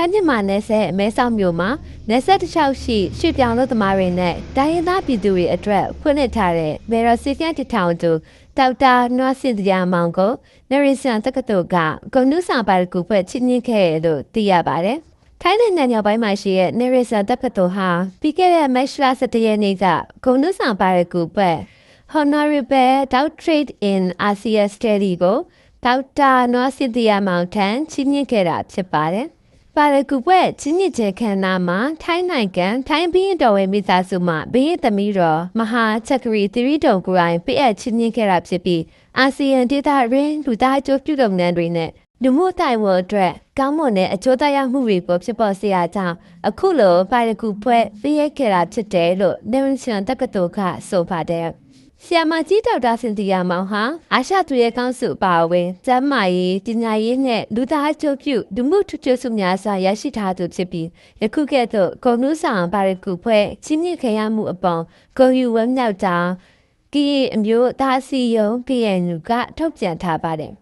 ထိုင်းမြန်မာနယ်စပ်မဲဆောက်မြို့မှာနယ်စပ်တစ်လျှောက်ရှိရွှေပြောင်လို့သမားတွေနဲ့တိုင်းရင်းသားပြည်သူတွေအတွက်ဖွင့်လှစ်ထားတဲ့မေရစီကန်တထောင်သူဒေါက်တာနွားစင်တရားမောင်ကိုနရီဆန်တက္ကသိုလ်ကဂုဏ်နုဆောင်ပါရကူဖွဲ့ချင်းချင်းခဲ့တယ်လို့သိရပါတယ်။ထိုင်းနိုင်ငံညောင်ပိုင်းမှာရှိတဲ့နရီဆန်တက္ကသိုလ်ဟာပြီးခဲ့တဲ့မတ်လ17ရက်နေ့ကဂုဏ်နုဆောင်ပါရကူဖွဲ့ Honorable Doctorate in ASEAN Study ကိုဒေါက်တာနွားစင်တရားမောင်ထံချင်းချင်းခဲ့တာဖြစ်ပါတယ်။ ပါရကူပွဲချင်းညစ်တဲ့ခန္ဓာမှာထိုင်းနိုင်ငံထိုင်းဘင်းတော်ဝဲမိသားစုမှဘင်းသမီးတော်မဟာချက်ဂရီသီရီတုံကိုရိုင်းပြည့်အပ်ချင်းညစ်ခဲ့တာဖြစ်ပြီးအာဆီယံဒေသရင်းလူသားအကျိုးပြုလုပ်ငန်းတွေနဲ့ လူမှုတိုင်ဝတ်အတွက်ကောင်းမွန်တဲ့အကျိုးတရားမှုတွေပေါ်ဖြစ်ပေါ်စေရကြောင်းအခုလိုပါရကူပွဲပြည့်ရခဲ့တာဖြစ်တယ်လို့နေဝင်ချန်တက္ကသိုလ်ကဆိုပါတယ်ဆီယမကြီးဒေါက်တာစင်တီယာမောင်ဟာအာရှသူရဲကောင်းစုအပါအဝင်ကျမ်းမာရေးပညာရေးနဲ့လူသားအကျိုးပြုလူမှုထူးခြားစုများစွာရရှိထားသူဖြစ်ပြီးယခုကဲ့သို့ဂုဏ်နုဆောင်ပါရကူဖွဲ့ချင်းမြင့်ခရမှုအပေါင်းဂုဏ်ယူဝမ်းမြောက်ကြောင်းကီအမျိုးသားစီယုံ PNU ကထုတ်ပြန်ထားပါတယ်